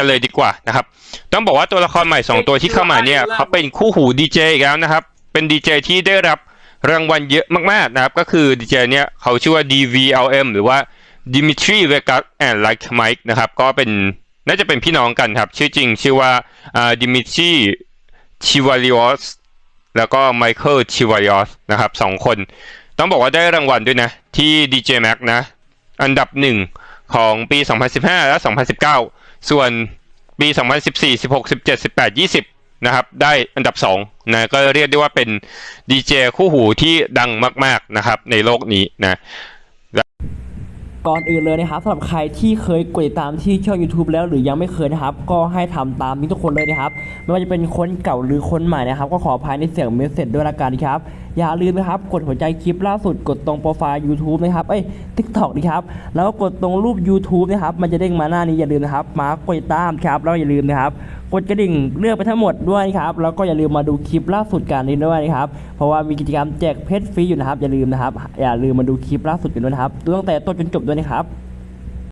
กันเลยดีกว่านะครับ ต้องบอกว่าตัวละครใหม่สองตัวที่เข้ามาเนี่ยเขาเป็นคู่หูดีเจอีกแล้วนะครับ เป็นดีเจที่ได้รับรางวัลเยอะมากๆนะครับ ก็คือดีเจเนี่ยเขาชื่อว่า DVLM หรือว่า Dimitri Vegas and Like Mike นะครับ ก็เป็นน่าจะเป็นพี่น้องกันครับ ชื่อจริงชื่อว่าอ่า Dimitri Chivalios แล้วก็ Michael Chivalios นะครับสองคน ต้องบอกว่าได้รางวัลด้วยนะ ที่ DJ Max นะ อันดับหนึ่ง ของปี 2015 และ 2019 ส่วนปี 2014 16 17 18 20 นะครับ ได้อันดับ2นะก็เรียกได้ว่าเป็นดีเจคู่หูที่ดังมาก ๆ นะครับ ในโลกนี้นะ ก่อนอื่นเลยนะครับสำหรับใครที่เคยกดติดตามที่ช่อง YouTube แล้วหรือยังไม่เคยนะครับ ก็ให้ทำตามนี้ทุกคนเลยนะครับไม่ว่าจะเป็นคนเก่าหรือคนใหม่นะครับ ก็ขออภัยในเสียงเมสเซจด้วยละกันครับ อย่าลืมนะครับ กดหัวใจคลิปล่าสุดกดตรงโปรไฟล์ YouTube นะครับเอ้ย TikTok นะครับแล้วก็กดตรงรูป YouTube นะครับมันจะเด้งมาหน้านี้อย่าลืมนะครับมากดติดตามครับแล้วอย่าลืมนะครับ กดกระดิ่งเลือกไปทั้งหมดด้วยครับแล้วก็อย่าลืมมาดูคลิปล่าสุดกันนี้ด้วยนะครับเพราะว่ามีกิจกรรมแจกเพชรฟรีอยู่นะครับอย่าลืมนะครับอย่าลืมมาดูคลิปล่าสุดกันด้วยนะครับตั้งแต่ต้นจนจบด้วยนะครับ